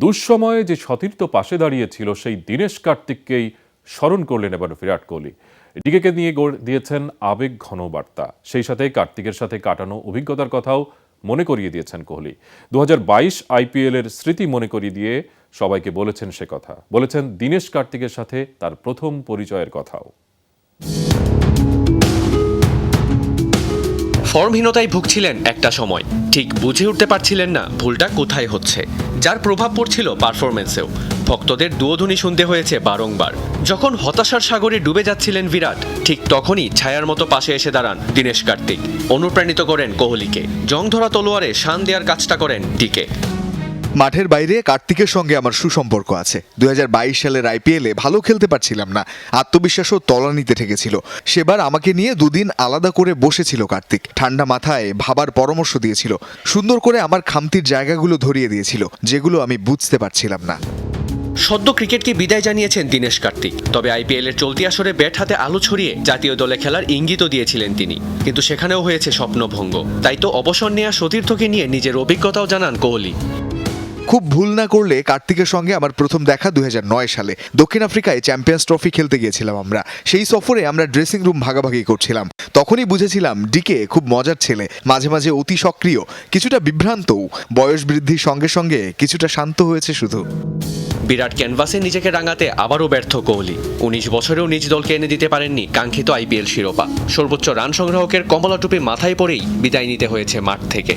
দুঃসময়ে যে সতীর্থ পাশে দাঁড়িয়েছিল সেই দীনেশ কার্তিককেই স্মরণ করলেন এবার বিরাট কোহলি। ডিকেকে নিয়ে গড়ে দিয়েছেন আবেগ ঘন বার্তা। সেই সাথে কার্তিকের সাথে কাটানো অভিজ্ঞতার কথাও মনে করিয়ে দিয়েছেন কোহলি। দু আইপিএল এর স্মৃতি মনে করিয়ে দিয়ে সবাইকে বলেছেন সে কথা। বলেছেন দীনেশ কার্তিকের সাথে তার প্রথম পরিচয়ের কথাও। ফর্মহীনতায় ভুগছিলেন একটা সময়। ঠিক বুঝে উঠতে পারছিলেন না ভুলটা কোথায় হচ্ছে। যার প্রভাব পড়ছিল পারফরমেন্সেও ভক্তদের দুয়োধ্বনি শুনতে হয়েছে বারংবার। যখন হতাশার সাগরে ডুবে যাচ্ছিলেন বিরাট, ঠিক তখনই ছায়ার মতো পাশে এসে দাঁড়ান দীনেশ কার্তিক। অনুপ্রাণিত করেন কোহলিকে। জং ধরা তলোয়ারে শান দেওয়ার কাজটা করেন ডিকে। মাঠের বাইরে কার্তিকের সঙ্গে আমার সুসম্পর্ক আছে। দুই হাজার বাইশ সালের আইপিএলে ভালো খেলতে পারছিলাম না, আত্মবিশ্বাসও তলানিতে ঠেকেছিল সেবার আমাকে নিয়ে দুদিন আলাদা করে বসেছিল কার্তিক। ঠান্ডা মাথায় ভাবার পরামর্শ দিয়েছিল। সুন্দর করে আমার খামতির জায়গাগুলো ধরিয়ে দিয়েছিল, যেগুলো আমি বুঝতে পারছিলাম না। সদ্য ক্রিকেটকে বিদায় জানিয়েছেন দীনেশ কার্তিক। তবে আইপিএল এর চলতি আসরে ব্যাট হাতে আলো ছড়িয়ে জাতীয় দলে খেলার ইঙ্গিতও দিয়েছিলেন তিনি। কিন্তু সেখানেও হয়েছে স্বপ্নভঙ্গ। তাই তো অবসর নেওয়া সতীর্থকে নিয়ে নিজের অভিজ্ঞতাও জানান কোহলি। খুব ভুল না করলে কার্তিকের সঙ্গে আমার প্রথম দেখা দুই হাজার নয় সালে। দক্ষিণ আফ্রিকায় চ্যাম্পিয়ন্স ট্রফি খেলতে গিয়েছিলাম আমরা। সেই সফরে আমরা ড্রেসিং রুম ভাগাভাগি করছিলাম। তখনই বুঝেছিলাম ডিকে খুব মজার ছেলে, মাঝে মাঝে অতি সক্রিয়, কিছুটা বিভ্রান্তও। বয়স বৃদ্ধির সঙ্গে সঙ্গে কিছুটা শান্ত হয়েছে শুধু। বিরাট ক্যানভাসে নিজেকে রাঙাতে আবারও ব্যর্থ কোহলি। উনিশ বছরেও নিজ দলকে এনে দিতে পারেননি কাঙ্ক্ষিত আইপিএল শিরোপা। সর্বোচ্চ রান সংগ্রাহকের কমলা টুপি মাথায় পড়েই বিদায় নিতে হয়েছে মাঠ থেকে।